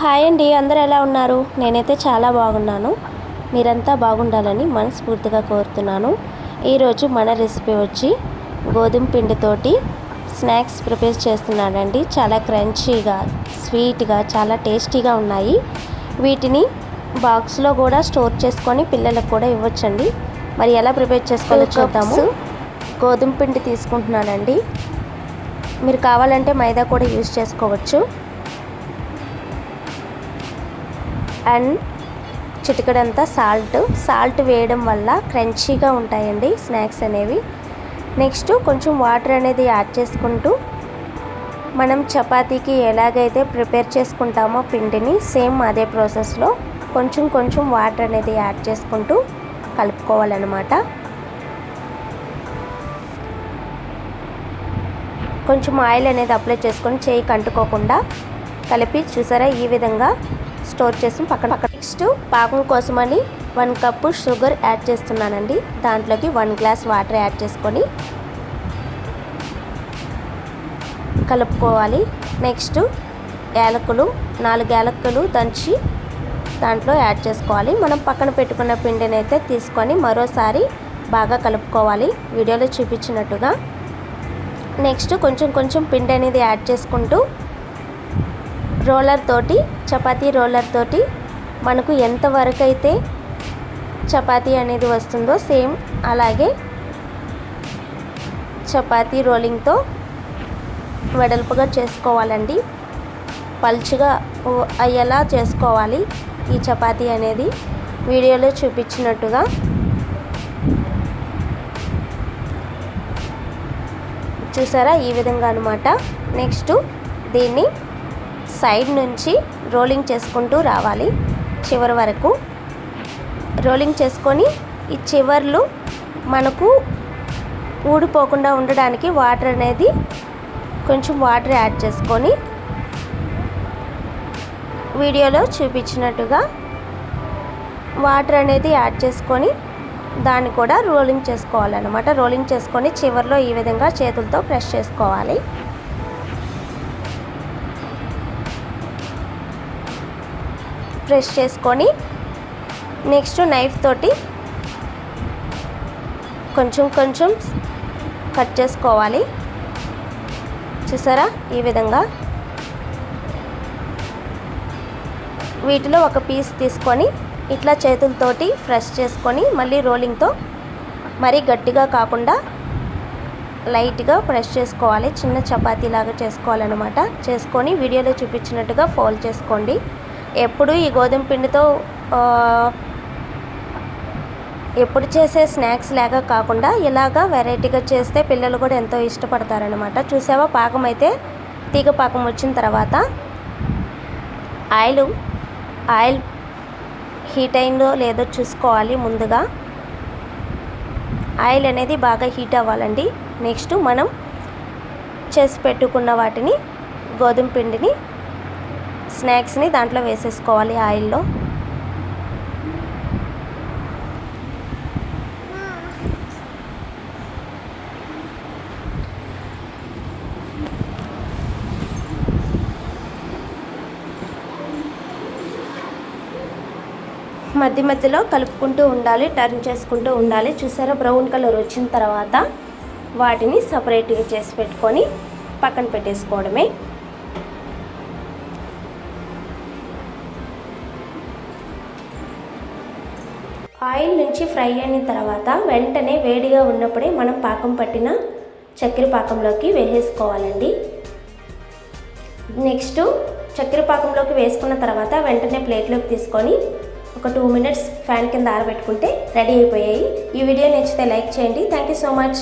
Hi అండి అందరూ ఎలా ఉన్నారు? నేనైతే చాలా బాగున్నాను. మీరంతా బాగుండాలని మనస్ఫూర్తిగా కోరుతున్నాను. ఈరోజు మన రెసిపీ వచ్చి గోధుమ పిండితోటి స్నాక్స్ ప్రిపేర్ చేస్తున్నానండి. చాలా క్రంచీగా స్వీట్గా చాలా టేస్టీగా ఉన్నాయి. వీటిని బాక్స్లో కూడా స్టోర్ చేసుకొని పిల్లలకు కూడా ఇవ్వచ్చండి. మరి ఎలా ప్రిపేర్ చేసుకోవాలో చూద్దాము. గోధుమ పిండి తీసుకుంటున్నానండి. మీరు కావాలంటే మైదా కూడా యూజ్ చేసుకోవచ్చు. And చిటికడంతా salt. సాల్ట్ వేయడం వల్ల క్రంచీగా ఉంటాయండి స్నాక్స్ అనేవి. నెక్స్ట్ కొంచెం వాటర్ అనేది యాడ్ చేసుకుంటూ మనం చపాతీకి ఎలాగైతే ప్రిపేర్ చేసుకుంటామో పిండిని సేమ్ అదే ప్రాసెస్లో కొంచెం కొంచెం వాటర్ అనేది యాడ్ చేసుకుంటూ కలుపుకోవాలన్నమాట. కొంచెం ఆయిల్ అనేది అప్లై చేసుకొని చేయి కంటుకోకుండా కలిపి చూసారా? ఈ విధంగా స్టోర్ చేసి పక్కన. పక్కన నెక్స్ట్ పాకం కోసమని వన్ కప్పు షుగర్ యాడ్ చేస్తున్నానండి. దాంట్లోకి వన్ గ్లాస్ వాటర్ యాడ్ చేసుకొని కలుపుకోవాలి. నెక్స్ట్ యాలకులు నాలుగు యాలకులు దంచి దాంట్లో యాడ్ చేసుకోవాలి. మనం పక్కన పెట్టుకున్న పిండిని అయితే తీసుకొని మరోసారి బాగా కలుపుకోవాలి. వీడియోలో చూపించినట్టుగా. నెక్స్ట్ కొంచెం కొంచెం పిండి అనేది యాడ్ చేసుకుంటూ రోలర్ తోటి చపాతీ రోలర్ తోటి మనకు ఎంతవరకు అయితే చపాతీ అనేది వస్తుందో సేమ్ అలాగే చపాతీ రోలింగ్తో వెడల్పుగా చేసుకోవాలండి. పల్చగా అయ్యేలా చేసుకోవాలి ఈ చపాతీ అనేది. వీడియోలో చూపించినట్టుగా. చూసారా? ఈ విధంగా అనమాట నెక్స్ట్ దీన్ని సైడ్ నుంచి రోలింగ్ చేసుకుంటూ రావాలి. చివరి వరకు రోలింగ్ చేసుకొని ఈ చివర్లు మనకు ఊడిపోకుండా ఉండడానికి వాటర్ అనేది కొంచెం వాటర్ యాడ్ చేసుకొని వీడియోలో చూపించినట్టుగా వాటర్ అనేది యాడ్ చేసుకొని దాన్ని కూడా రోలింగ్ చేసుకోవాలన్నమాట. రోలింగ్ చేసుకొని చివరిలో ఈ విధంగా చేతులతో ప్రెస్ చేసుకోవాలి. ప్రెస్ చేసుకొని నెక్స్ట్ నైఫ్ తోటి కొంచెం కొంచెం కట్ చేసుకోవాలి. చూసారా? ఈ విధంగా. వీటిలో ఒక పీస్ తీసుకొని ఇట్లా చేతులతోటి ఫ్రెష్ చేసుకొని మళ్ళీ రోలింగ్తో మరీ గట్టిగా కాకుండా లైట్గా ప్రెస్ చేసుకోవాలి. చిన్న చపాతీ లాగా చేసుకోవాలన్నమాట. చేసుకొని వీడియోలో చూపించినట్టుగా ఫోల్డ్ చేసుకోండి. ఎప్పుడు ఈ గోధుమ పిండితో ఎప్పుడు చేసే స్నాక్స్ లాగా కాకుండా ఇలాగా వెరైటీగా చేస్తే పిల్లలు కూడా ఎంతో ఇష్టపడతారనమాట చూసావా? పాకం అయితే తీగ పాకం వచ్చిన తర్వాత ఆయిల్ ఆయిల్ హీట్ అయిందో లేదో చూసుకోవాలి ముందుగా. ఆయిల్ అనేది బాగా హీట్ అవ్వాలండి. నెక్స్ట్ మనం చేసి పెట్టుకున్న వాటిని గోధుమ పిండిని స్నాక్స్ని దాంట్లో వేసేసుకోవాలి ఆయిల్లో. మధ్య మధ్యలో కలుపుకుంటూ ఉండాలి టర్న్ చేసుకుంటూ ఉండాలి. చూసారా బ్రౌన్ కలర్ వచ్చిన తర్వాత వాటిని సపరేట్గా చేసి పెట్టుకొని పక్కన పెట్టేసుకోవడమే. ఆయిల్ నుంచి ఫ్రై అయిన తర్వాత వెంటనే వేడిగా ఉన్నప్పుడే మనం పాకం పట్టిన చక్కెర పాకంలోకి వేసేసుకోవాలండి. నెక్స్ట్ చక్కెర పాకంలోకి వేసుకున్న తర్వాత వెంటనే ప్లేట్లోకి తీసుకొని ఒక టూ మినిట్స్ ఫ్యాన్ కింద ఆరబెట్టుకుంటే రెడీ అయిపోయాయి. ఈ వీడియో నచ్చితే లైక్ చేయండి. Thank you so much.